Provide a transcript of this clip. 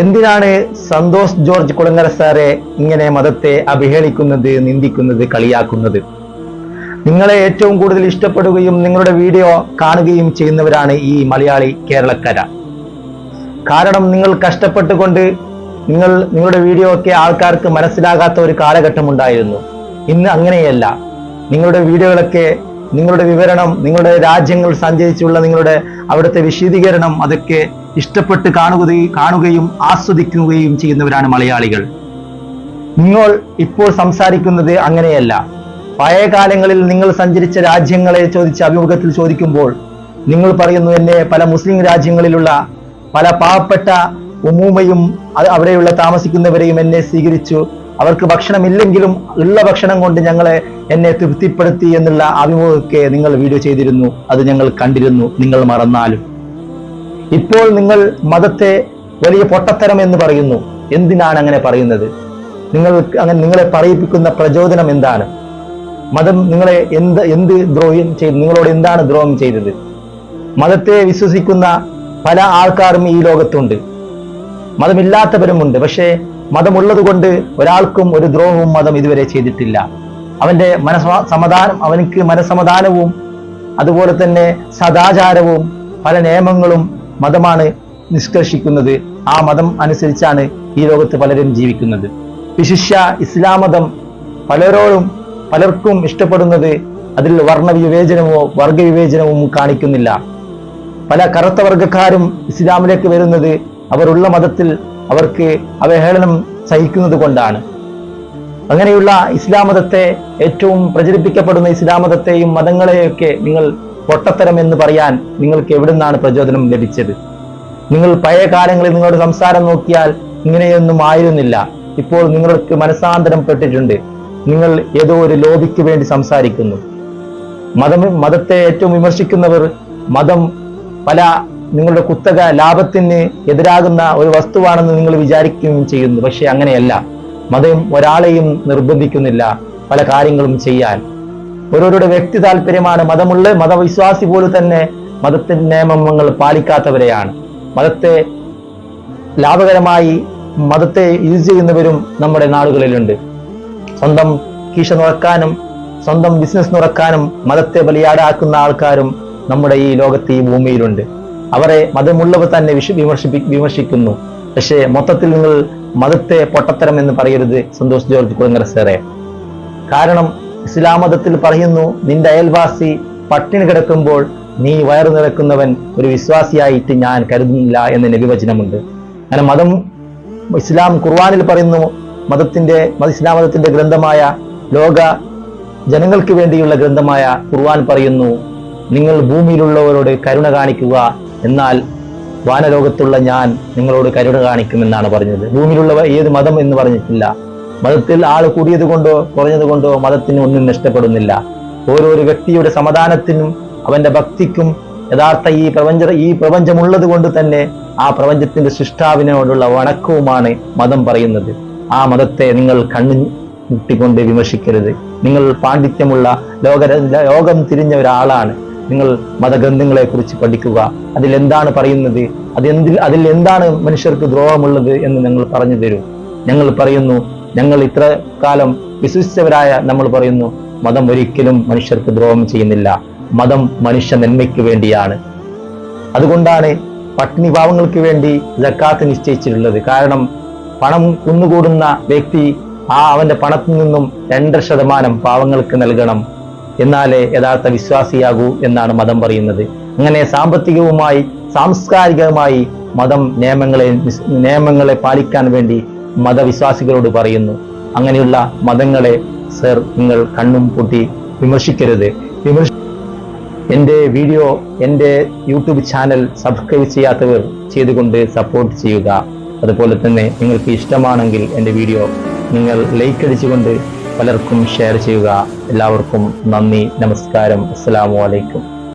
എന്തിനാണ് സന്തോഷ് ജോർജ് കുളങ്ങര സാറെ ഇങ്ങനെ മതത്തെ അപഹേളിക്കുന്നത് നിന്ദിക്കുന്നത് കളിയാക്കുന്നത്? നിങ്ങളെ ഏറ്റവും കൂടുതൽ ഇഷ്ടപ്പെടുകയും നിങ്ങളുടെ വീഡിയോ കാണുകയും ചെയ്യുന്നവരാണ് ഈ മലയാളി കേരളക്കര. കാരണം നിങ്ങൾ കഷ്ടപ്പെട്ടുകൊണ്ട് നിങ്ങൾ നിങ്ങളുടെ വീഡിയോ ഒക്കെ ആൾക്കാർക്ക് മനസ്സിലാകാത്ത ഒരു കാലഘട്ടം ഉണ്ടായിരുന്നു ഇന്ന് അങ്ങനെയല്ല. നിങ്ങളുടെ വീഡിയോകളൊക്കെ നിങ്ങളുടെ വിവരണം നിങ്ങളുടെ രാജ്യങ്ങൾ സഞ്ചരിച്ചുള്ള നിങ്ങളുടെ അവിടുത്തെ വിശദീകരണം അതൊക്കെ ഇഷ്ടപ്പെട്ട് കാണുകയും കാണുകയും ആസ്വദിക്കുകയും ചെയ്യുന്നവരാണ് മലയാളികൾ. നിങ്ങൾ ഇപ്പോൾ സംസാരിക്കുന്നത് അങ്ങനെയല്ല. പഴയ കാലങ്ങളിൽ നിങ്ങൾ സഞ്ചരിച്ച രാജ്യങ്ങളെ ചോദിച്ച അഭിമുഖത്തിൽ ചോദിക്കുമ്പോൾ നിങ്ങൾ പറയുന്നു എന്നെ പല മുസ്ലിം രാജ്യങ്ങളിലുള്ള പല പാവപ്പെട്ട ഉമൂമയും അവിടെയുള്ള താമസിക്കുന്നവരെയും എന്നെ സ്വീകരിച്ചു. അവർക്ക് ഭക്ഷണമില്ലെങ്കിലും ഉള്ള ഭക്ഷണം കൊണ്ട് ഞങ്ങളെ എന്നെ തൃപ്തിപ്പെടുത്തി എന്നുള്ള അഭിമുഖമൊക്കെ നിങ്ങൾ വീഡിയോ ചെയ്തിരുന്നു. അത് ഞങ്ങൾ കണ്ടിരുന്നു. നിങ്ങൾ മറന്നാലും. ഇപ്പോൾ നിങ്ങൾ മതത്തെ വലിയ പൊട്ടത്തരം എന്ന് പറയുന്നു. എന്തിനാണ് അങ്ങനെ പറയുന്നത്? നിങ്ങൾ അങ്ങനെ നിങ്ങളെ പറയിപ്പിക്കുന്ന പ്രചോദനം എന്താണ്? മതം നിങ്ങളെ എന്ത് എന്ത് ദ്രോഹം ചെയ്തു നിങ്ങളോട് എന്താണ് ദ്രോഹം ചെയ്തത്? മതത്തെ വിശ്വസിക്കുന്ന പല ആൾക്കാരും ഈ ലോകത്തുണ്ട്. മതമില്ലാത്തവരുമുണ്ട്. പക്ഷേ മതമുള്ളത് കൊണ്ട് ഒരാൾക്കും ഒരു ദ്രോഹവും മതം ഇതുവരെ ചെയ്തിട്ടില്ല. അവന്റെ മനസ്സ സമാധാനം അവനക്ക് മനസ്സമാധാനവും അതുപോലെ തന്നെ സദാചാരവും പല നിയമങ്ങളും മതമാണ് നിഷ്കർഷിക്കുന്നത്. ആ മതം അനുസരിച്ചാണ് ഈ ലോകത്ത് പലരും ജീവിക്കുന്നത്. വിശിഷ്യ ഇസ്ലാം മതം പലരോടും പലർക്കും ഇഷ്ടപ്പെടുന്നത് അതിൽ വർണവിവേചനമോ വർഗവിവേചനവും കാണിക്കുന്നില്ല. പല കറുത്ത വർഗക്കാരും ഇസ്ലാമിലേക്ക് വരുന്നത് അവരുള്ള മതത്തിൽ അവർക്ക് അവഹേളനം സഹിക്കുന്നത് കൊണ്ടാണ്. അങ്ങനെയുള്ള ഇസ്ലാം മതത്തെ ഏറ്റവും പ്രചരിപ്പിക്കപ്പെടുന്ന ഇസ്ലാം മതത്തെയും മതങ്ങളെയൊക്കെ നിങ്ങൾ പൊട്ടത്തരം എന്ന് പറയാൻ നിങ്ങൾക്ക് എവിടുന്നാണ് പ്രചോദനം ലഭിച്ചത്? നിങ്ങൾ പഴയ കാലങ്ങളിൽ നിങ്ങളുടെ സംസാരം നോക്കിയാൽ ഇങ്ങനെയൊന്നും ആയിരുന്നില്ല. ഇപ്പോൾ നിങ്ങൾക്ക് മനസാന്തരം പെട്ടിട്ടുണ്ട്. നിങ്ങൾ ഏതോ ഒരു ലോബിക്ക് വേണ്ടി സംസാരിക്കുന്നു. മതം മതത്തെ ഏറ്റവും വിമർശിക്കുന്നവർ മതം പല നിങ്ങളുടെ കുത്തക ലാഭത്തിന് എതിരാകുന്ന ഒരു വസ്തുവാണെന്ന് നിങ്ങൾ വിചാരിക്കുകയും ചെയ്യുന്നു. പക്ഷെ അങ്ങനെയല്ല. മതം ഒരാളെയും നിർബന്ധിക്കുന്നില്ല പല കാര്യങ്ങളും ചെയ്യാൻ. ഓരോരുടെ വ്യക്തി താല്പര്യമാണ് മതമുള്ള മതവിശ്വാസി പോലും തന്നെ മതത്തിന്റെ നിയമങ്ങൾ പാലിക്കാത്തവരെയാണ്. മതത്തെ ലാഭകരമായി മതത്തെ യൂസ് ചെയ്യുന്നവരും നമ്മുടെ നാടുകളിലുണ്ട്. സ്വന്തം കീശ നുറക്കാനും സ്വന്തം ബിസിനസ് നുറക്കാനും മതത്തെ ബലിയാടാക്കുന്ന ആൾക്കാരും നമ്മുടെ ഈ ലോകത്ത് ഈ ഭൂമിയിലുണ്ട്. അവരെ മതമുള്ളവർ തന്നെ വിശ വിമർശിപ്പി വിമർശിക്കുന്നു. പക്ഷേ മൊത്തത്തിൽ നിങ്ങൾ മതത്തെ പൊട്ടത്തരം എന്ന് പറയരുത് സന്തോഷ് ജോർജ് കുളങ്ങര സാറേ. കാരണം ഇസ്ലാം മതത്തിൽ പറയുന്നു നിന്റെ അയൽവാസി പട്ടിണി കിടക്കുമ്പോൾ നീ വയറു നിറക്കുന്നവൻ ഒരു വിശ്വാസിയായിട്ട് ഞാൻ കരുതുന്നില്ല എന്ന് നബിവചനമുണ്ട് അങ്ങനെ മതം ഇസ്ലാം ഖുർആനിൽ പറയുന്നു മതത്തിന്റെ മത- ഇസ്ലാം മതത്തിന്റെ ഗ്രന്ഥമായ ലോക ജനങ്ങൾക്ക് വേണ്ടിയുള്ള ഗ്രന്ഥമായ ഖുർആൻ പറയുന്നു നിങ്ങൾ ഭൂമിയിലുള്ളവരോട് കരുണ കാണിക്കുക എന്നാൽ വാനലോകത്തുള്ള ഞാൻ നിങ്ങളോട് കരുണ കാണിക്കുമെന്നാണ് പറഞ്ഞത്. ഭൂമിയിലുള്ളവ ഏത് മതം എന്ന് പറഞ്ഞിട്ടില്ല. മതത്തിൽ ആൾ കൂടിയത് കൊണ്ടോ കുറഞ്ഞത് കൊണ്ടോ മതത്തിന് ഒന്നും നഷ്ടപ്പെടുന്നില്ല. ഓരോരോ വ്യക്തിയുടെ സമാധാനത്തിനും അവന്റെ ഭക്തിക്കും യഥാർത്ഥ ഈ പ്രപഞ്ച ഈ പ്രപഞ്ചമുള്ളത് കൊണ്ട് തന്നെ ആ പ്രപഞ്ചത്തിന്റെ സൃഷ്ടാവിനോടുള്ള വണക്കവുമാണ് മതം പറയുന്നത്. ആ മതത്തെ നിങ്ങൾ കണ്ണു മുട്ടിക്കൊണ്ട് വിമർശിക്കരുത്. നിങ്ങൾ പാണ്ഡിത്യമുള്ള ലോക ലോകം തിരിഞ്ഞ ഒരാളാണ്. നിങ്ങൾ മതഗ്രന്ഥങ്ങളെ കുറിച്ച് പഠിക്കുക. അതിൽ എന്താണ് പറയുന്നത്? അതെന്തിൽ അതിൽ എന്താണ് മനുഷ്യർക്ക് ദ്രോഹമുള്ളത് എന്ന് ഞങ്ങൾ പറഞ്ഞു തരൂ. ഞങ്ങൾ പറയുന്നു ഞങ്ങൾ ഇത്ര കാലം വിശ്വസിച്ചവരായ നമ്മൾ പറയുന്നു മതം ഒരിക്കലും മനുഷ്യർക്ക് ദ്രോഹം ചെയ്യുന്നില്ല. മതം മനുഷ്യ നന്മയ്ക്ക് വേണ്ടിയാണ്. അതുകൊണ്ടാണ് പട്ടിണി പാവങ്ങൾക്ക് വേണ്ടി ജക്കാത്ത് നിശ്ചയിച്ചിട്ടുള്ളത്. കാരണം പണം കുന്നുകൂടുന്ന വ്യക്തി ആ അവന്റെ പണത്തിൽ നിന്നും രണ്ടര ശതമാനം പാവങ്ങൾക്ക് നൽകണം. എന്നാലേ യഥാർത്ഥ വിശ്വാസിയാകൂ എന്നാണ് മതം പറയുന്നത്. അങ്ങനെ സാമ്പത്തികവുമായി സാംസ്കാരികവുമായി മതം നിയമങ്ങളെ നിയമങ്ങളെ പാലിക്കാൻ വേണ്ടി മതവിശ്വാസികളോട് പറയുന്നു. അങ്ങനെയുള്ള മതങ്ങളെ സർ നിങ്ങൾ കണ്ണും പൂട്ടി വിമർശിക്കരുത്. വിമർശ എന്റെ വീഡിയോ എന്റെ യൂട്യൂബ് ചാനൽ സബ്സ്ക്രൈബ് ചെയ്യാത്തവർ ചെയ്തുകൊണ്ട് സപ്പോർട്ട് ചെയ്യുക. അതുപോലെ തന്നെ നിങ്ങൾക്ക് ഇഷ്ടമാണെങ്കിൽ എന്റെ വീഡിയോ നിങ്ങൾ ലൈക്ക് അടിച്ചുകൊണ്ട് പലർക്കും ഷെയർ ചെയ്യുക. എല്ലാവർക്കും നന്ദി നമസ്കാരം. അസ്സാം അലൈക്കും.